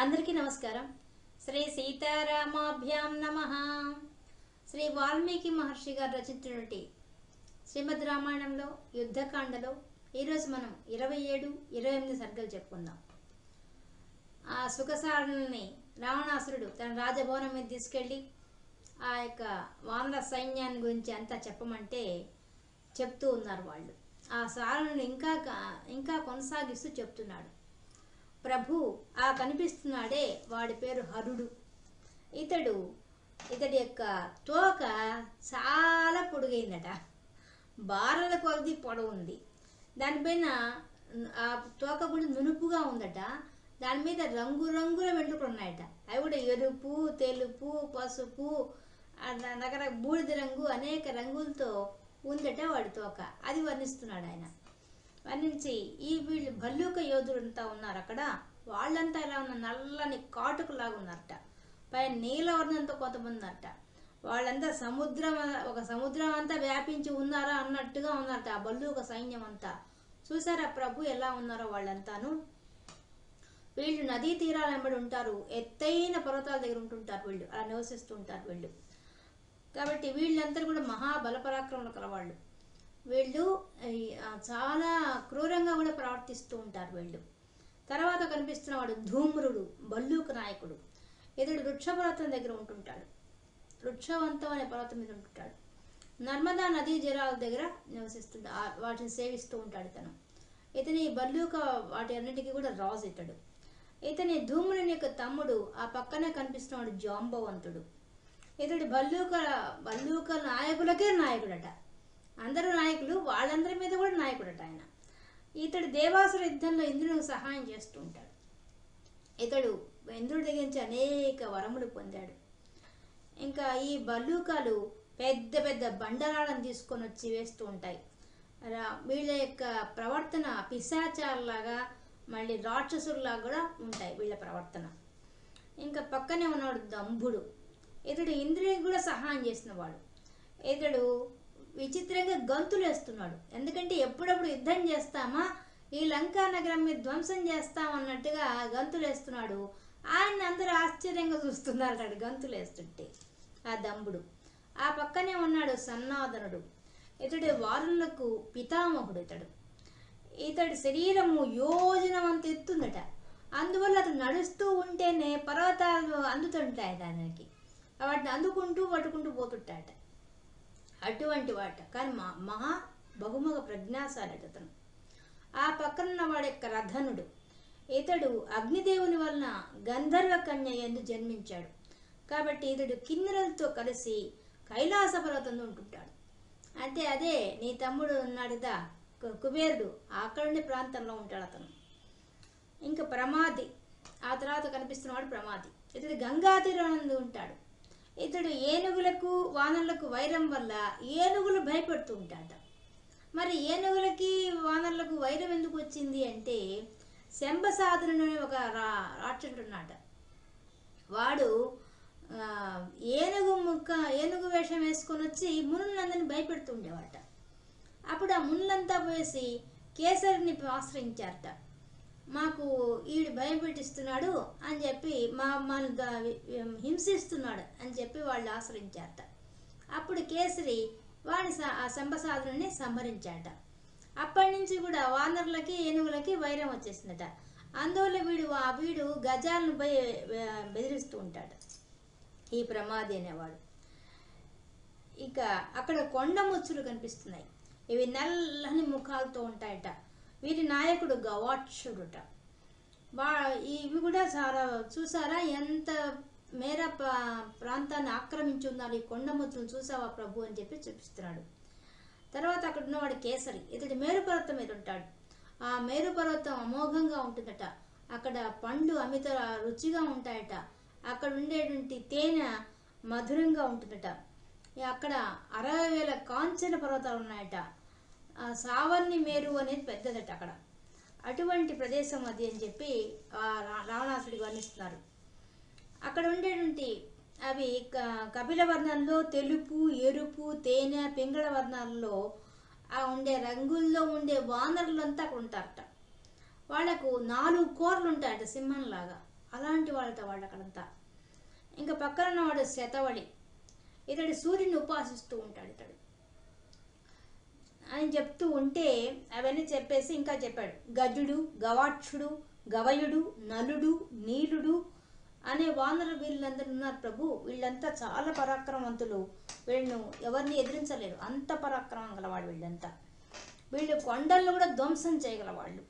అందరికీ నమస్కారం. శ్రీ సీతారామాభ్యాం నమ. శ్రీ వాల్మీకి మహర్షి గారు రచించినటువంటి శ్రీమద్ రామాయణంలో యుద్ధకాండలో ఈరోజు మనం ఇరవై ఏడు ఇరవై ఎనిమిది సర్గలు చెప్పుకుందాం. ఆ సుఖసారణుల్ని రావణాసురుడు తన రాజభవనం మీద తీసుకెళ్ళి ఆ యొక్క వానర సైన్యాన్ని గురించి అంతా చెప్పమంటే చెప్తూ ఉన్నారు వాళ్ళు. ఆ సారుని ఇంకా ఇంకా కొనసాగిస్తూ చెప్తున్నాడు. ప్రభు ఆ కనిపిస్తున్నాడే వాడి పేరు హరుడు. ఇతడు ఇతడి యొక్క తోక చాలా పొడుగైందట. బారల కొద్ది పొడవు ఉంది. దానిపైన ఆ తోక కూడా నునుపుగా ఉందట. దాని మీద రంగురంగుల వెంట్రుకలు ఉన్నాయట. అవి కూడా ఎరుపు తెలుపు పసుపు ఆ రకరకాల బూడిద రంగు అనేక రంగులతో ఉందట వాడి తోక. అది వర్ణిస్తున్నాడు ఆయన. వర్ణించి ఈ వీళ్ళు భల్లూక యోధులంతా ఉన్నారు అక్కడ. వాళ్ళంతా ఎలా ఉన్న నల్లని కాటుకులాగా ఉన్నారట. పైన నీలవర్ణంతో కొంతమంది ఉన్నారట. వాళ్ళంతా సముద్రం ఒక సముద్రం అంతా వ్యాపించి ఉన్నారా అన్నట్టుగా ఉన్నారట ఆ బల్లూక సైన్యం అంతా. చూసారా ప్రభు ఎలా ఉన్నారో వాళ్ళంతాను? వీళ్ళు నదీ తీరాల వెంబడి ఉంటారు. ఎత్తైన పర్వతాల దగ్గర ఉంటుంటారు వీళ్ళు. అలా నివసిస్తూ ఉంటారు వీళ్ళు. కాబట్టి వీళ్ళందరూ కూడా మహాబలపరాక్రమణ కలవాళ్ళు. వీళ్ళు. చాలా క్రూరంగా కూడా ప్రవర్తిస్తూ ఉంటారు వీళ్ళు. తర్వాత కనిపిస్తున్నవాడు ధూమ్రుడు బల్లూక నాయకుడు. ఇతడు వృక్షపర్వతం దగ్గర ఉంటుంటాడు. వృక్షవంతం అనే పర్వతం మీద ఉంటుంటాడు. నర్మదా నదీ జలాల దగ్గర నివసిస్తుంటా వాటిని సేవిస్తూ ఉంటాడు ఇతను ఇతని బల్లూక వాటి అన్నిటికీ కూడా రాజు ఇతడు. ఇతని ధూమ్రుని యొక్క తమ్ముడు ఆ పక్కనే కనిపిస్తున్నవాడు జాంబవంతుడు. ఇతడు బల్లూక బల్లూక నాయకులకే నాయకుడట. అందరూ నాయకులు వాళ్ళందరి మీద కూడా నాయకుడట ఆయన. ఇతడు దేవాసుర యుద్ధంలో ఇంద్రుడు సహాయం చేస్తూ ఉంటాడు. ఇతడు ఇంద్రుడి దగ్గర నుంచి అనేక వరములు పొందాడు. ఇంకా ఈ బల్లూకాలు పెద్ద పెద్ద బండరాళ్ళను తీసుకొని వచ్చి వేస్తూ ఉంటాయి. వీళ్ళ యొక్క ప్రవర్తన పిశాచాలలాగా మళ్ళీ రాక్షసుల్లాగా కూడా ఉంటాయి వీళ్ళ ప్రవర్తన. ఇంకా పక్కనే ఉన్నవాడు దంభుడు. ఇతడు ఇంద్రుడికి కూడా సహాయం చేసినవాడు ఇతడు విచిత్రంగా గంతులు వేస్తున్నాడు ఎందుకంటే ఎప్పుడప్పుడు యుద్ధం చేస్తామా? ఈ లంకా నగరం మీద ధ్వంసం చేస్తామన్నట్టుగా గంతులేస్తున్నాడు. గంతులు వేస్తున్నాడు ఆయన అందరూ ఆశ్చర్యంగా చూస్తున్నారు అన్నాడు గంతులు వేస్తుంటే ఆ దంబుడు. ఆ పక్కనే ఉన్నాడు సన్నాదనుడు ఇతడు వారులకు పితామహుడు ఇతడు. ఇతడి శరీరము యోజనం అంత ఎత్తుందట. అందువల్ల అతను నడుస్తూ ఉంటేనే పర్వతాలు అందుతుంటాయి దానికి. వాటిని అందుకుంటూ పట్టుకుంటూ పోతుంటాట అటువంటి వాట. కానీ మా మహా బహుముఖ ప్రజ్ఞాశాలట అతను. ఆ పక్కనున్న వాడు యొక్క రథనుడు ఇతడు అగ్నిదేవుని వలన గంధర్వ కన్య ఎందు జన్మించాడు. కాబట్టి ఇతడు కిన్నెరలతో కలిసి కైలాస పర్వతంలో ఉంటుంటాడు. అంటే అదే నీ తమ్ముడు ఉన్నాడు కదా కుబేరుడు. అక్కడుండే ప్రాంతంలో ఉంటాడు అతను. ఇంకా ప్రమాది. ఆ తర్వాత కనిపిస్తున్నవాడు ప్రమాది. ఇతడు గంగా తీరానందు ఉంటాడు. ఇతడు ఏనుగులకు వానరులకు వైరం వల్ల ఏనుగులు భయపడుతూ ఉంటాడట మరి ఏనుగులకి వానరులకు వైరం ఎందుకు వచ్చింది అంటే శంభసాధనుడు అనే ఒక రా రాక్షసుడున్నాడు వాడు ఏనుగు ముక్క ఏనుగు వేషం వేసుకొని వచ్చి మునులందరిని భయపెడుతుండేవాట అప్పుడు ఆ మునులంతా పోయేసి కేసరిని ఆశ్రయించారట. మాకు ఈడు భయపెట్టిస్తున్నాడు అని చెప్పి మా మన హింసిస్తున్నాడు అని చెప్పి వాళ్ళు ఆశ్రయించారట. అప్పుడు కేసరి వాడి ఆ సంబసాధుని సంహరించాట అప్పటి నుంచి కూడా వానరులకి ఏనుగులకి వైరం వచ్చేసిందట. అందువల్ల వీడు ఆ వీడు గజాలను భయ బెదిరిస్తూ ఉంటాడు. ఈ ప్రమాది అనేవాడు. ఇక అక్కడ కొండ ముచ్చులు కనిపిస్తున్నాయి. ఇవి నల్లని ముఖాలతో ఉంటాయట. వీరి నాయకుడు గవాక్షుడుట. వా ఇవి కూడా చాలా చూసారా? ఎంత మేర ప్రా- ప్రాంతాన్ని ఆక్రమించి ఉన్నారు ఈ కొండ చూసావా ప్రభు అని చెప్పి చూపిస్తున్నాడు. తర్వాత అక్కడ ఉన్నవాడు కేసరి ఇతడు మేరుపర్వతం మీద ఉంటాడు. ఆ మేరుపర్వతం అమోఘంగా ఉంటుందట. అక్కడ పండ్లు అమిత రుచిగా ఉంటాయట. అక్కడ ఉండేటువంటి తేనె మధురంగా ఉంటుందట. అక్కడ అరవై వేల కాంచన పర్వతాలు ఉన్నాయట. సావర్ణి మేరు అనేది పెద్దదట అక్కడ. అటువంటి ప్రదేశం అది అని చెప్పి రావణాసుడి రావణాసుడికి వర్ణిస్తున్నారు అక్కడ ఉండేటువంటి అవి క- కపిల వర్ణంలో తెలుపు ఎరుపు తేనె పింగళ వర్ణాల్లో ఆ ఉండే రంగుల్లో ఉండే వానరులంతా అక్కడ ఉంటారట. వాళ్ళకు నాలుగు కోర్లు ఉంటాయట సింహంలాగా. అలాంటి వాళ్ళతో వాళ్ళు అక్కడంతా. ఇంకా పక్కన ఉన్నవాడు శతవళి. ఇతడు సూర్యుని ఉపాసిస్తూ ఉంటాడు ఇతడు. అని చెప్తూ ఉంటే అవన్నీ చెప్పేసి ఇంకా చెప్పాడు. గజుడు గవాక్షుడు గవయుడు నలుడు నీలుడు అనే వానర వీళ్ళందరూ ఉన్నారు ప్రభు. వీళ్ళంతా చాలా పరాక్రమవంతులు. వీళ్ళను ఎవరిని ఎదిరించలేరు. అంత పరాక్రమం గలవాడు వీళ్ళంతా. వీళ్ళు కొండలను కూడా ధ్వంసం చేయగలవాళ్ళు.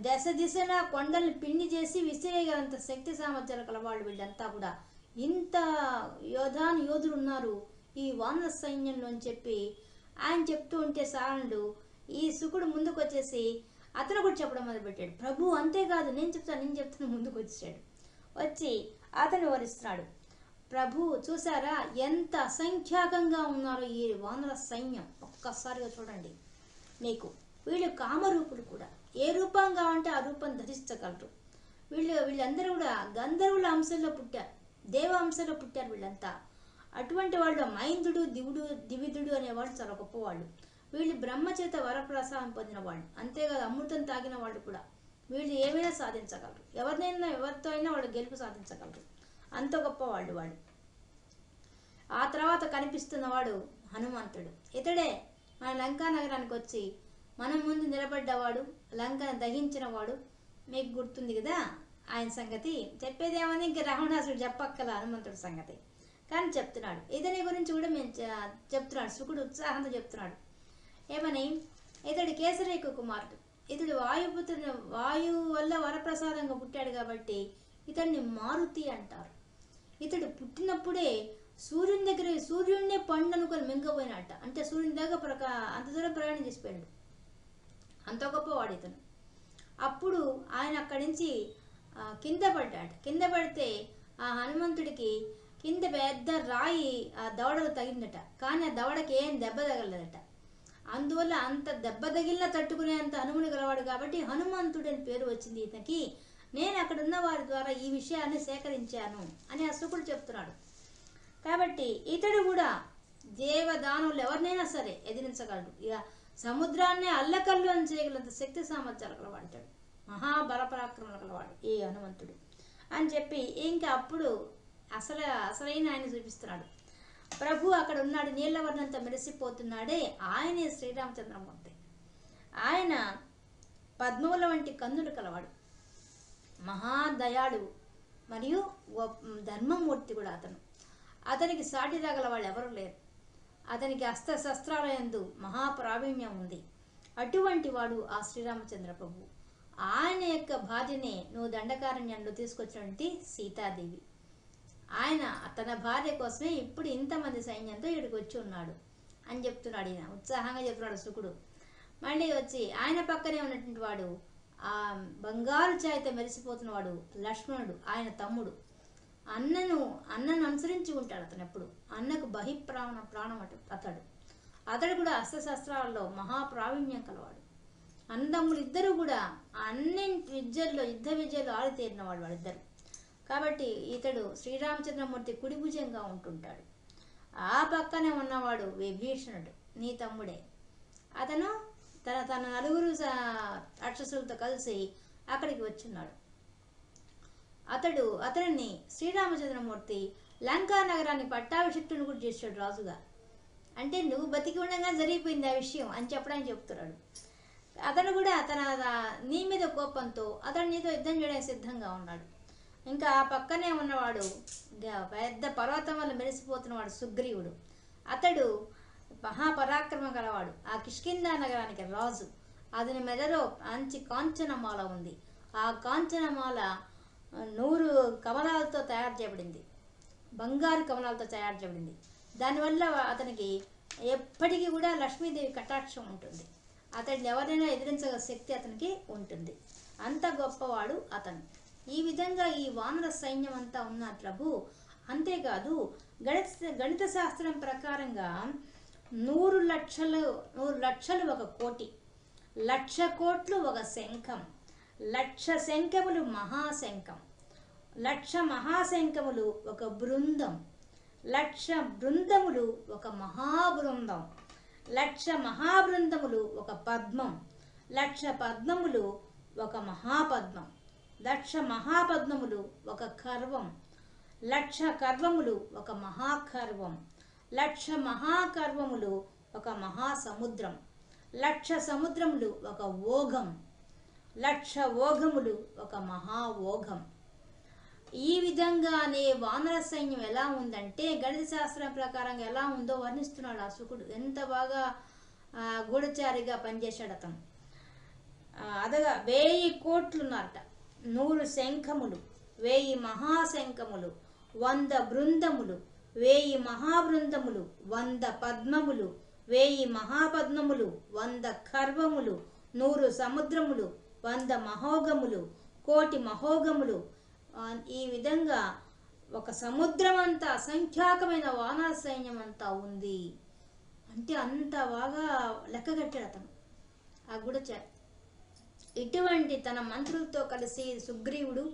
దశ దిశన కొండల్ని పిండి చేసి విసిరేయగలంత శక్తి సామర్థ్యాలు గలవాళ్ళు వీళ్ళంతా కూడా. ఇంత యోధాను యోధులు ఉన్నారు. ఈ వానర సైన్యంలో అని చెప్పి ఆయన చెప్తూ ఉంటే సారణుడు ఈ సుకుడు ముందుకు వచ్చేసి అతను కూడా చెప్పడం మొదలుపెట్టాడు. ప్రభు అంతేకాదు నేను చెప్తాను నేను చెప్తాను ముందుకు వచ్చాడు వచ్చి అతను వివరిస్తున్నాడు. ప్రభు చూసారా ఎంత అసంఖ్యాకంగా ఉన్నారో ఈ వానర సైన్యం? ఒక్కసారిగా చూడండి మీకు. వీళ్ళు కామరూపులు కూడా. ఏ రూపం కావాలంటే ఆ రూపం ధరించగలరు వీళ్ళు వీళ్ళందరూ కూడా గంధర్వుల అంశంలో పుట్టారు. దేవ అంశంలో పుట్టారు వీళ్ళంతా. అటువంటి వాళ్ళు మైందుడు దివుడు దివిదుడు అనేవాళ్ళు చాలా గొప్పవాళ్ళు వీళ్ళు బ్రహ్మచేత వరప్రసాదం పొందిన వాళ్ళు అంతేకాదు అమృతం తాగిన వాళ్ళు కూడా. వీళ్ళు ఏమైనా సాధించగలరు. ఎవరినైనా ఎవరితో అయినా వాళ్ళు గెలుపు సాధించగలరు. అంత గొప్పవాళ్ళు వాళ్ళు ఆ తర్వాత కనిపిస్తున్నవాడు హనుమంతుడు. ఇతడే మన లంకా నగరానికి వచ్చి మనం ముందు నిలబడ్డవాడు లంకను దహించినవాడు మీకు గుర్తుంది కదా? ఆయన సంగతి. చెప్పేదేమని ఇంక రావణాసుడు చెప్పక్కల హనుమంతుడి సంగతి. కానీ చెప్తున్నాడు. ఇతని గురించి కూడా మేము చెప్తున్నాడు. శుకుడు ఉత్సాహంతో చెప్తున్నాడు. ఏమని? ఇతడు కేసరేకు కుమారుడు. ఇతడు వాయుపుత్రుని వాయువు వల్ల వరప్రసాదంగా పుట్టాడు కాబట్టి ఇతడిని మారుతి అంటారు. ఇతడు పుట్టినప్పుడే సూర్యుని దగ్గర సూర్యుడినే పండు అనుకొని మింగపోయినట్ట. అంటే సూర్యుని దగ్గర ప్రక అంత దూరం ప్రయాణం చేసిపోయాడు అంత గొప్పవాడు ఇతను. అప్పుడు ఆయన అక్కడి నుంచి కింద పడ్డాడు. కింద పడితే ఆ హనుమంతుడికి కింద పెద్ద రాయి ఆ దవడకు తగిందట కానీ ఆ దవడకి ఏం దెబ్బ తగలదట. అందువల్ల అంత దెబ్బ తగిలిన తట్టుకునేంత హనుమని గలవాడు కాబట్టి హనుమంతుడు అని పేరు వచ్చింది ఇతనికి. నేను అక్కడ ఉన్న వారి ద్వారా ఈ విషయాన్ని సేకరించాను అని అశోకుడు చెప్తున్నాడు. కాబట్టి ఇతడు కూడా దేవదానులు ఎవరినైనా సరే ఎదిరించగలడు. ఇక సముద్రాన్ని అల్లకల్లోం చేయగలంత శక్తి సామర్థ్యాలు గలవాడతాడు మహాబలపరాక్రమణ గలవాడు ఈ హనుమంతుడు. అని చెప్పి ఇంకా అప్పుడు అసలు అసలైన ఆయన చూపిస్తున్నాడు. ప్రభు అక్కడ ఉన్నాడు నీళ్ళ వర్ణంతో మెరిసిపోతున్నాడే. ఆయనే శ్రీరామచంద్రమూర్తి. ఆయన పద్మముల వంటి కన్నులు కలవాడు. మహాదయాళువు మరియు ధర్మమూర్తి కూడా అతను. అతనికి సాటి రాగల వాళ్ళు ఎవరూ లేరు. అతనికి అస్త్ర శస్త్రాల మహాప్రావీణ్యం ఉంది. అటువంటి వాడు ఆ శ్రీరామచంద్ర ప్రభు. ఆయన యొక్క భార్యనే నువ్వు దండకారణ్యంలో తీసుకొచ్చినటువంటి సీతాదేవి. ఆయన తన భార్య కోసమే ఇప్పుడు ఇంతమంది సైన్యంతో ఇక్కడికి వచ్చి ఉన్నాడు అని చెప్తున్నాడు ఈయన. ఉత్సాహంగా చెప్తున్నాడు శుకుడు. మళ్ళీ వచ్చి ఆయన పక్కనే ఉన్నటువంటి వాడు ఆ బంగారు ఛాయతో మెరిసిపోతున్నవాడు లక్ష్మణుడు ఆయన తమ్ముడు. అన్నను అన్నను అనుసరించి ఉంటాడు అతను ఎప్పుడు. అన్నకు బహిప్రాణ ప్రాణం అటు అతడు. అతడు కూడా అస్త్రశస్త్రాల్లో మహాప్రావీణ్యం కలవాడు. అన్నదమ్ములు ఇద్దరు కూడా అన్ని విద్యల్లో యుద్ధ విద్యలో ఆరితేరిన వాళ్ళు వాళ్ళిద్దరు కాబట్టి ఇతడు శ్రీరామచంద్రమూర్తి కుడిభుజంగా ఉంటుంటాడు. ఆ పక్కనే ఉన్నవాడు విభీషణుడు నీ తమ్ముడే. అతను తన తన నలుగురు స- రాక్షసులతో కలిసి అక్కడికి వచ్చున్నాడు. అతడు అతనిని శ్రీరామచంద్రమూర్తి లంకా నగరాన్ని పట్టాభిషిక్తుని కూడా చేశాడు రాజుగా. అంటే నువ్వు బతికి ఉండగా జరిగిపోయింది ఆ విషయం అని చెప్పడానికి చెప్తున్నాడు. అతను కూడా తన నీ మీద కోపంతో అతడు నీతో యుద్ధం చేయడానికి సిద్ధంగా ఉన్నాడు. ఇంకా ఆ పక్కనే ఉన్నవాడు పెద్ద పర్వతం వల్ల మెరిసిపోతున్నవాడు సుగ్రీవుడు. అతడు మహాపరాక్రమ గలవాడు. ఆ కిష్కిందా నగరానికి రాజు. అతని మెడలో మంచి కాంచనమాల ఉంది. ఆ కాంచనమాల నూరు కమలాలతో తయారు చేయబడింది. బంగారు కమలాలతో తయారు చేయబడింది. దానివల్ల అతనికి ఎప్పటికీ కూడా లక్ష్మీదేవి కటాక్షం ఉంటుంది. అతడిని ఎవరైనా ఎదిరించగల శక్తి అతనికి ఉంటుంది. అంత గొప్పవాడు అతను. ఈ విధంగా ఈ వానర సైన్యం అంతా ఉన్నారు ప్రభు అంతేకాదు గణిత గణిత శాస్త్రం ప్రకారంగా నూరు లక్షలు నూరు లక్షలు ఒక కోటి లక్ష కోట్లు ఒక శంఖం లక్ష శంఖములు మహాశంఖం లక్ష మహాశంఖములు ఒక బృందం లక్ష బృందములు ఒక మహాబృందం లక్ష మహాబృందములు ఒక పద్మం లక్ష పద్మములు ఒక మహాపద్మం. లక్ష మహాపద్మములు ఒక కర్వం. లక్ష కర్వములు ఒక మహాకర్వం. లక్ష మహాకర్వములు ఒక మహాసముద్రం. లక్ష సముద్రములు ఒక ఓఘం. లక్ష ఓఘములు ఒక మహా ఓఘం ఈ విధంగానే వానర సైన్యం ఎలా ఉందంటే గణిత శాస్త్రం ప్రకారంగా ఎలా ఉందో వర్ణిస్తున్నాడు అశుకుడు. ఎంత బాగా గూఢచారిగా పనిచేశాడు అతను. అదగా అదగా కోట్లు ఉన్నారట నూరు శంఖములు వేయి మహాశంఖములు వంద బృందములు వేయి మహాబృందములు వంద పద్మములు వేయి మహాపద్మములు వంద ఖర్వములు నూరు సముద్రములు వంద మహోగములు కోటి మహోగములు. ఈ విధంగా ఒక సముద్రం అంతా అసంఖ్యాకమైన వానర సైన్యం అంతా ఉంది. అంటే అంత బాగా లెక్కగట్టాడు అతను. ఆ గుడచారి ఇటువంటి తన మంత్రులతో కలిసి సుగ్రీవుడు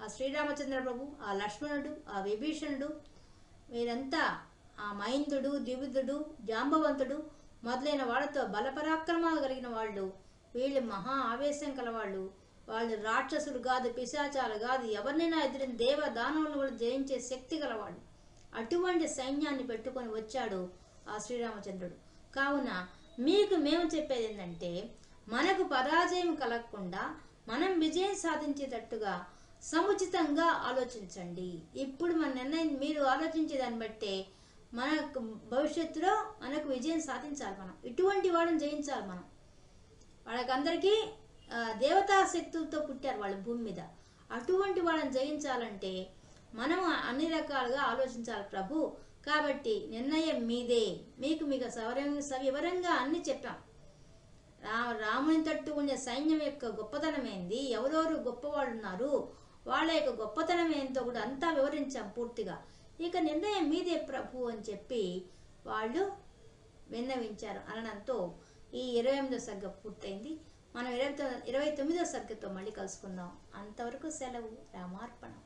ఆ శ్రీరామచంద్ర ప్రభు ఆ లక్ష్మణుడు ఆ విభీషణుడు వీరంతా ఆ మైందుడు ద్వివిధుడు జాంబవంతుడు మొదలైన వాళ్ళతో బలపరాక్రమాలు కలిగిన వాళ్ళు. వీళ్ళు మహా ఆవేశం కలవాళ్ళు. వాళ్ళు రాక్షసులు కాదు పిశాచాలు కాదు ఎవరినైనా ఎదిరిన దేవ దానవులను కూడా జయించే శక్తి గలవాళ్ళు అటువంటి సైన్యాన్ని పెట్టుకొని వచ్చాడు ఆ శ్రీరామచంద్రుడు. కావున మీకు మేము చెప్పేది ఏంటంటే మనకు పరాజయం కలగకుండా మనం విజయం సాధించేటట్టుగా సముచితంగా ఆలోచించండి. ఇప్పుడు మన నిర్ణయం మీరు ఆలోచించే దాన్ని బట్టే మనకు భవిష్యత్తులో మనకు విజయం సాధించాలి మనం. ఇటువంటి వాళ్ళని జయించాలి మనం. వాళ్ళకందరికీ దేవతా శక్తులతో పుట్టారు వాళ్ళు భూమి మీద. అటువంటి వాళ్ళని జయించాలంటే మనం అన్ని రకాలుగా ఆలోచించాలి ప్రభు. కాబట్టి నిర్ణయం మీదే. మీకు మీకు సవరంగా సవివరంగా అన్ని చెప్పాం. రా రాముని తట్టు ఉండే సైన్యం యొక్క గొప్పతనం ఏంది? ఎవరెవరు గొప్పవాళ్ళు ఉన్నారు? వాళ్ళ యొక్క గొప్పతనం ఏంటో కూడా అంతా వివరించాం పూర్తిగా. ఇక నిర్ణయం మీదే ప్రభు అని చెప్పి వాళ్ళు విన్నవించారు అనడంతో ఈ ఇరవై ఎనిమిదో సగ్గ పూర్తయింది. మనం ఇరవై ఇరవై తొమ్మిదో సర్గతో మళ్ళీ కలుసుకుందాం. అంతవరకు సెలవు రామార్పణం.